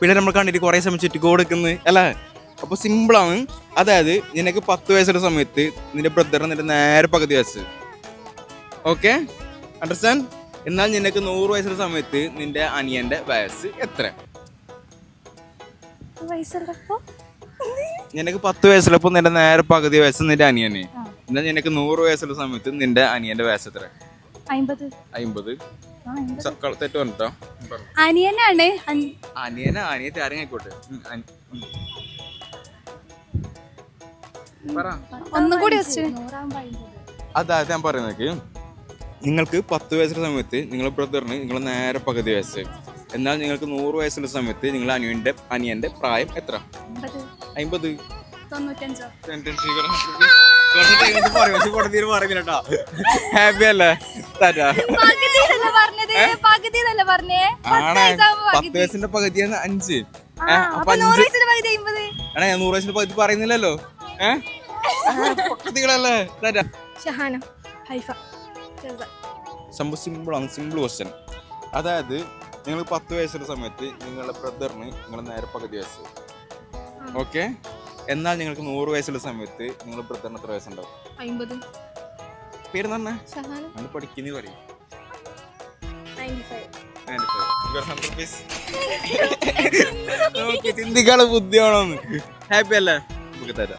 പിന്നെ നമ്മൾ കണ്ടിട്ട് കുറേ സമയം ചുറ്റി കൊടുക്കുന്നത് അല്ലേ? അപ്പൊ സിമ്പിളാണ് അതായത് നിനക്ക് പത്ത് വയസ്സുള്ള സമയത്ത് നിന്റെ ബ്രദർ നിന്റെ നേരെ പകുതി വയസ്സ്. ഓക്കെ അണ്ടർസ്റ്റാൻഡ് എന്നാൽ നിനക്ക് നൂറ് വയസ്സുള്ള സമയത്ത് നിന്റെ അനിയന്റെ വയസ്സ് എത്ര? വയസ്സുള്ളപ്പോ? നിനക്ക് പത്ത് വയസ്സുള്ളപ്പോൾ നിന്റെ നേരെ പകുതി വയസ്സ് നിന്റെ അനിയന്. എന്നാൽ നിനക്ക് നൂറ് വയസ്സുള്ള സമയത്ത് നിന്റെ അനിയന്റെ വയസ്സ് എത്ര? അമ്പത് അമ്പത് തെറ്റ്. അനിയനാണ്. അനിയന അനിയത്തെ. പറ. ഒന്നുകൂടി അതാ ഞാൻ പറയുന്നത് നിങ്ങൾക്ക് പത്ത് വയസ്സിന്റെ സമയത്ത് നിങ്ങളുടെ ബ്രദറിന് നിങ്ങൾ നേരെ പകുതി വയസ്സ്. എന്നാൽ നിങ്ങൾക്ക് നൂറ് വയസ്സിന്റെ സമയത്ത് നിങ്ങൾ അനിയന്റെ അനിയന്റെ പ്രായം എത്ര? അമ്പത്. ഹാപ്പി അല്ലേ? ആണേ. പത്ത് വയസ്സിന്റെ പകുതിയാണ് അഞ്ച്. അപ്പൊ അഞ്ച്. വയസ്സിന്റെ ആണേ നൂറ് വയസ്സിന്റെ പകുതി പറയുന്നില്ലല്ലോ. ഏഹ് ഷഹാന ഹൈഫ സംഭവം സിമ്പിളാണ് സിമ്പിൾ ക്വസ്റ്റ്യൻ അതായത് നിങ്ങൾ പത്ത് വയസ്സുള്ള സമയത്ത് നിങ്ങളുടെ ബ്രദറിന് നിങ്ങൾ നേരെ പകുതി വയസ്സ്. ഓക്കെ? എന്നാൽ നിങ്ങൾക്ക് നൂറ് വയസ്സുള്ള സമയത്ത് നിങ്ങളുടെ ബ്രദറിന് എത്ര വയസ്സുണ്ടാവും? അമ്പത്. പേര് തന്നെ നമ്മൾ പഠിക്കുന്ന പറയും ചിന്തിക്കാനുള്ള ബുദ്ധിയാണോന്ന് ഹാപ്പി അല്ലേ? നമുക്ക് തരാം.